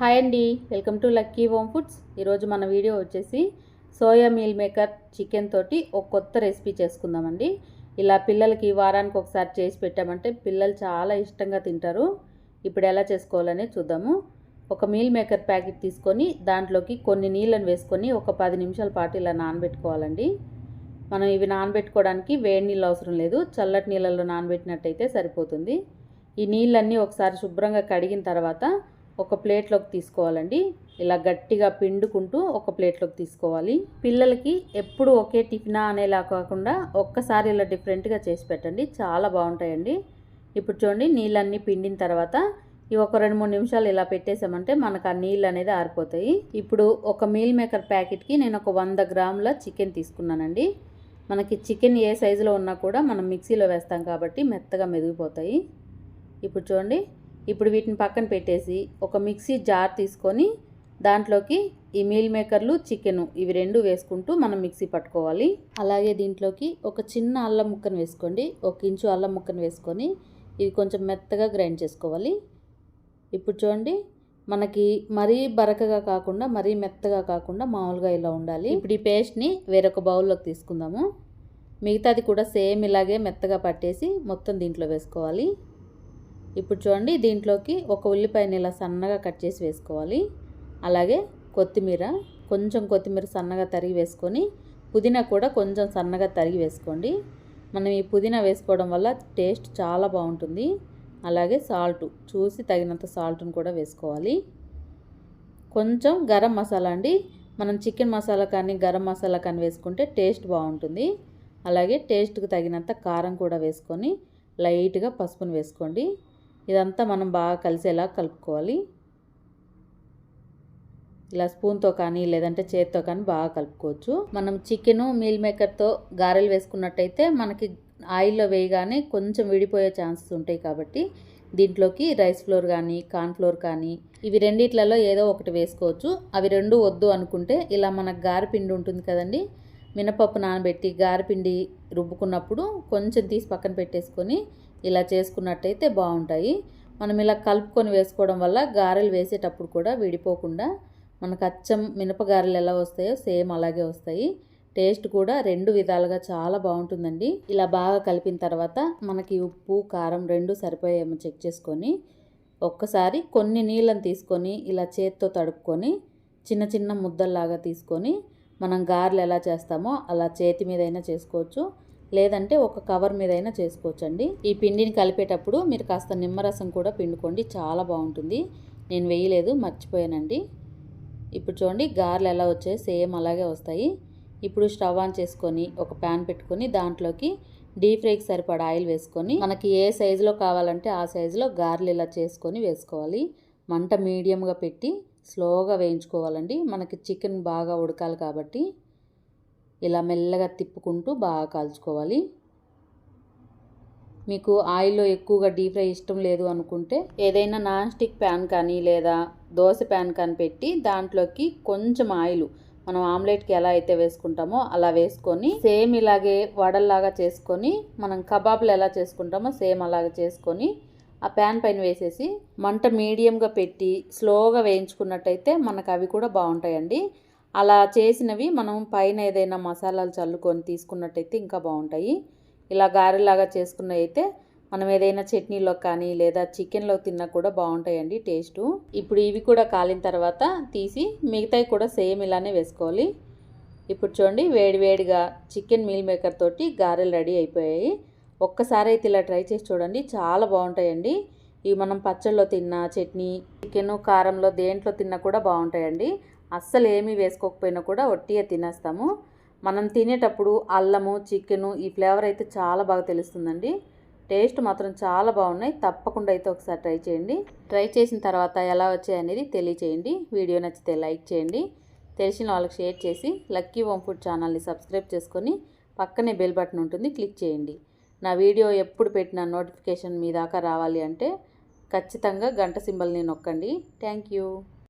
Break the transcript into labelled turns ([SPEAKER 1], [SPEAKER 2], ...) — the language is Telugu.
[SPEAKER 1] హాయ్ అండి welcome to lucky home foods. ఈరోజు మన వీడియో వచ్చేసి సోయా మీల్ మేకర్ చికెన్ తోటి ఒక కొత్త రెసిపీ చేసుకుందామండి. ఇలా పిల్లలకి వారానికి ఒకసారి చేసి పెట్టామంటే పిల్లలు చాలా ఇష్టంగా తింటారు. ఇప్పుడు ఎలా చేసుకోవాలని చూద్దాము. ఒక మీల్ మేకర్ ప్యాకెట్ తీసుకొని దాంట్లోకి కొన్ని నీళ్ళను వేసుకొని ఒక పది నిమిషాల పాటు ఇలా నానబెట్టుకోవాలండి. మనం ఇవి నానబెట్టుకోవడానికి వేడి నీళ్ళు అవసరం లేదు. చల్లటి నీళ్ళల్లో నానబెట్టినట్టయితే సరిపోతుంది. ఈ నీళ్ళన్నీ ఒకసారి శుభ్రంగా కడిగిన తర్వాత ఒక ప్లేట్లోకి తీసుకోవాలండి. ఇలా గట్టిగా పిండుకుంటూ ఒక ప్లేట్లోకి తీసుకోవాలి. పిల్లలకి ఎప్పుడు ఒకే టిఫినా అనేలా కాకుండా ఒక్కసారి ఇలా డిఫరెంట్గా చేసి పెట్టండి. చాలా బాగుంటాయండి. ఇప్పుడు చూడండి నీళ్ళన్నీ పిండిన తర్వాత ఇవి ఒక రెండు మూడు నిమిషాలు ఇలా పెట్టేసామంటే మనకు ఆ నీళ్ళు అనేది ఆరిపోతాయి. ఇప్పుడు ఒక మీల్ మేకర్ ప్యాకెట్కి నేను ఒక వంద గ్రాముల చికెన్ తీసుకున్నానండి. మనకి చికెన్ ఏ సైజులో ఉన్నా కూడా మనం మిక్సీలో వేస్తాం కాబట్టి మెత్తగా మెదిగిపోతాయి. ఇప్పుడు చూడండి ఇప్పుడు వీటిని పక్కన పెట్టేసి ఒక మిక్సీ జార్ తీసుకొని దాంట్లోకి ఈ మీల్ మేకర్లు చికెను ఇవి రెండు వేసుకుంటూ మనం మిక్సీ పట్టుకోవాలి. అలాగే దీంట్లోకి ఒక చిన్న అల్లం ముక్కను వేసుకోండి. ఒక ఇంచు అల్లం ముక్కను వేసుకొని ఇది కొంచెం మెత్తగా గ్రైండ్ చేసుకోవాలి. ఇప్పుడు చూడండి మనకి మరీ బరకగా కాకుండా మరీ మెత్తగా కాకుండా మామూలుగా ఇలా ఉండాలి. ఇప్పుడు ఈ పేస్ట్ని వేరొక బౌల్లోకి తీసుకుందాము. మిగతాది కూడా సేమ్ ఇలాగే మెత్తగా పట్టేసి మొత్తం దీంట్లో వేసుకోవాలి. ఇప్పుడు చూడండి దీంట్లోకి ఒక ఉల్లిపాయని ఇలా సన్నగా కట్ చేసి వేసుకోవాలి. అలాగే కొత్తిమీర కొంచెం కొత్తిమీర సన్నగా తరిగి వేసుకొని పుదీనా కూడా కొంచెం సన్నగా తరిగి వేసుకోండి. మనం ఈ పుదీనా వేసుకోవడం వల్ల టేస్ట్ చాలా బాగుంటుంది. అలాగే సాల్ట్ చూసి తగినంత సాల్ట్ను కూడా వేసుకోవాలి. కొంచెం గరం మసాలా అండి. మనం చికెన్ మసాలా కానీ గరం మసాలా కానీ వేసుకుంటే టేస్ట్ బాగుంటుంది. అలాగే టేస్ట్కి తగినంత కారం కూడా వేసుకొని లైట్గా పసుపును వేసుకోండి. ఇదంతా మనం బాగా కలిసేలా కలుపుకోవాలి. ఇలా స్పూన్తో కానీ లేదంటే చేత్తో కానీ బాగా కలుపుకోవచ్చు. మనం చికెను మీల్ మేకర్తో గారెలు వేసుకున్నట్టయితే మనకి ఆయిల్లో వేయగానే కొంచెం విడిపోయే ఛాన్సెస్ ఉంటాయి కాబట్టి దీంట్లోకి రైస్ ఫ్లోర్ కానీ కార్న్ ఫ్లోర్ కానీ ఇవి రెండిట్లలో ఏదో ఒకటి వేసుకోవచ్చు. అవి రెండు వద్దు అనుకుంటే ఇలా మనకు గారెపిండి ఉంటుంది కదండి మినపప్పు నానబెట్టి గారెపిండి రుబ్బుకున్నప్పుడు కొంచెం తీసి పక్కన పెట్టేసుకొని ఇలా చేసుకున్నట్టయితే బాగుంటాయి. మనం ఇలా కలుపుకొని వేసుకోవడం వల్ల గారెలు వేసేటప్పుడు కూడా విడిపోకుండా మనకు అచ్చం మినపగారెలు ఎలా వస్తాయో సేమ్ అలాగే వస్తాయి. టేస్ట్ కూడా రెండు విధాలుగా చాలా బాగుంటుందండి. ఇలా బాగా కలిపిన తర్వాత మనకి ఉప్పు కారం రెండు సరిపోయేమో చెక్ చేసుకొని ఒక్కసారి కొన్ని నీళ్ళని తీసుకొని ఇలా చేత్తో తడుపుకొని చిన్న చిన్న ముద్దల్లాగా తీసుకొని మనం గారెలు ఎలా చేస్తామో అలా చేతి మీదైనా చేసుకోవచ్చు. లేదంటే ఒక కవర్ మీద అయినా చేసుకోవచ్చు అండి ఈ పిండిని కలిపేటప్పుడు మీరు కాస్త నిమ్మరసం కూడా పిండుకోండి. చాలా బాగుంటుంది. నేను వేయలేదు మర్చిపోయానండి. ఇప్పుడు చూడండి గారెలు ఎలా వచ్చాయి సేమ్ అలాగే వస్తాయి. ఇప్పుడు స్టవ్ ఆన్ చేసుకొని ఒక ప్యాన్ పెట్టుకొని దాంట్లోకి డీప్ ఫ్రైకి సరిపడా ఆయిల్ వేసుకొని మనకి ఏ సైజులో కావాలంటే ఆ సైజులో గారెలు ఇలా చేసుకొని వేసుకోవాలి. మంట మీడియంగా పెట్టి స్లోగా వేయించుకోవాలండి. మనకి చికెన్ బాగా ఉడకాలి కాబట్టి ఇలా మెల్లగా తిప్పుకుంటూ బాగా కాల్చుకోవాలి. మీకు ఆయిల్లో ఎక్కువగా డీప్ ఫ్రై ఇష్టం లేదు అనుకుంటే ఏదైనా నాన్ స్టిక్ ప్యాన్ కానీ లేదా దోశ ప్యాన్ కానీ పెట్టి దాంట్లోకి కొంచెం ఆయిల్ మనం ఆమ్లెట్కి ఎలా అయితే వేసుకుంటామో అలా వేసుకొని సేమ్ ఇలాగే వడల్లాగా చేసుకొని మనం కబాబ్లు ఎలా చేసుకుంటామో సేమ్ అలాగే చేసుకొని ఆ ప్యాన్ పైన వేసేసి మంట మీడియంగా పెట్టి స్లోగా వేయించుకున్నట్టయితే మనకు అవి కూడా బాగుంటాయండి. అలా చేసినవి మనం పైన ఏదైనా మసాలాలు చల్లుకొని తీసుకున్నట్టయితే ఇంకా బాగుంటాయి. ఇలా గారెలాగా చేసుకున్నవి అయితే మనం ఏదైనా చట్నీలో కానీ లేదా చికెన్లో తిన్నా కూడా బాగుంటాయండి టేస్టు. ఇప్పుడు ఇవి కూడా కాలిన తర్వాత తీసి మిగతాయి కూడా సేమ్ ఇలానే వేసుకోవాలి. ఇప్పుడు చూడండి వేడివేడిగా చికెన్ మీల్ మేకర్ తోటి గారెలు రెడీ అయిపోయాయి. ఒక్కసారి అయితే ఇలా ట్రై చేసి చూడండి. చాలా బాగుంటాయండి. ఇవి మనం పచ్చళ్ళలో తిన్నా చట్నీ చికెన్ కారంలో దేంట్లో తిన్నా కూడా బాగుంటాయండి. అస్సలు ఏమీ వేసుకోకపోయినా కూడా ఒట్టిగా తినేస్తాము. మనం తినేటప్పుడు అల్లము చికెను ఈ ఫ్లేవర్ అయితే చాలా బాగా తెలుస్తుందండి. టేస్ట్ మాత్రం చాలా బాగున్నాయి. తప్పకుండా అయితే ఒకసారి ట్రై చేయండి. ట్రై చేసిన తర్వాత ఎలా వచ్చాయనేది తెలియచేయండి. వీడియో నచ్చితే లైక్ చేయండి. తెలిసిన వాళ్ళకి షేర్ చేసి లక్కీ హోమ్ ఫుడ్ ఛానల్ని సబ్స్క్రైబ్ చేసుకొని పక్కనే బెల్ బటన్ ఉంటుంది. క్లిక్ చేయండి. నా వీడియో ఎప్పుడు పెట్టిన నోటిఫికేషన్ మీ దాకా రావాలి అంటే ఖచ్చితంగా గంట సింబల్ని నొక్కండి. Thank you.